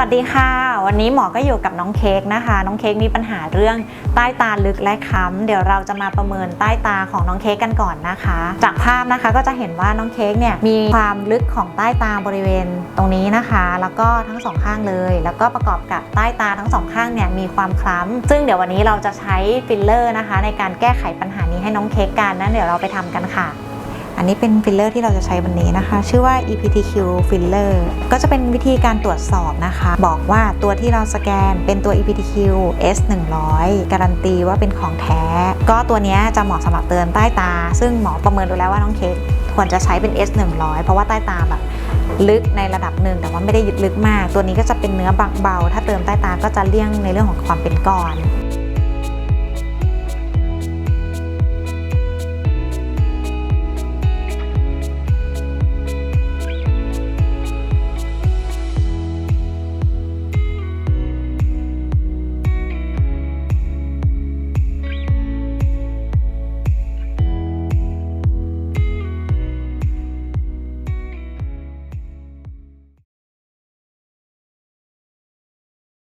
สวัสดีค่ะ วันนี้หมอก็อยู่กับน้องเค้กนะคะ น้องเค้กมีปัญหาเรื่องใต้ตาลึกและค้ำเดี๋ยวเราจะมาประเมินใต้ตาของน้องเค้กกันก่อนนะคะ จากภาพนะคะก็จะเห็นว่าน้องเค้กเนี่ยมีความลึกของใต้ตาบริเวณตรงนี้นะคะ แล้วก็ทั้งสองข้างเลย แล้วก็ประกอบกับใต้ตาทั้งสองข้างเนี่ยมีความคล้ำซึ่งเดี๋ยววันนี้เราจะใช้ฟิลเลอร์นะคะ ในการแก้ไขปัญหานี้ให้น้องเค้กกันนั้นเดี๋ยวเราไปทำกันค่ะ อันนี้เป็นฟิลเลอร์ที่เราจะใช้วันนี้นะคะ ชื่อว่า EPTQ filler ก็จะเป็นวิธีการตรวจสอบนะคะ บอกว่าตัวที่เราสแกนเป็นตัว EPTQ S 100การันตีว่าเป็นของแท้ ก็ตัวนี้จะเหมาะสำหรับเตือนใต้ตา ซึ่งหมอประเมินดูแล้วว่าน้องเค้กควรจะใช้เป็น S 100เพราะว่าใต้ตาแบบลึกในระดับหนึ่งแต่ว่าไม่ได้ยึดลึกมาก ตัวนี้ก็จะเป็นเนื้อบางเบา ถ้าเติมใต้ตาก็จะเลี่ยงในเรื่องของความเป็นก้อน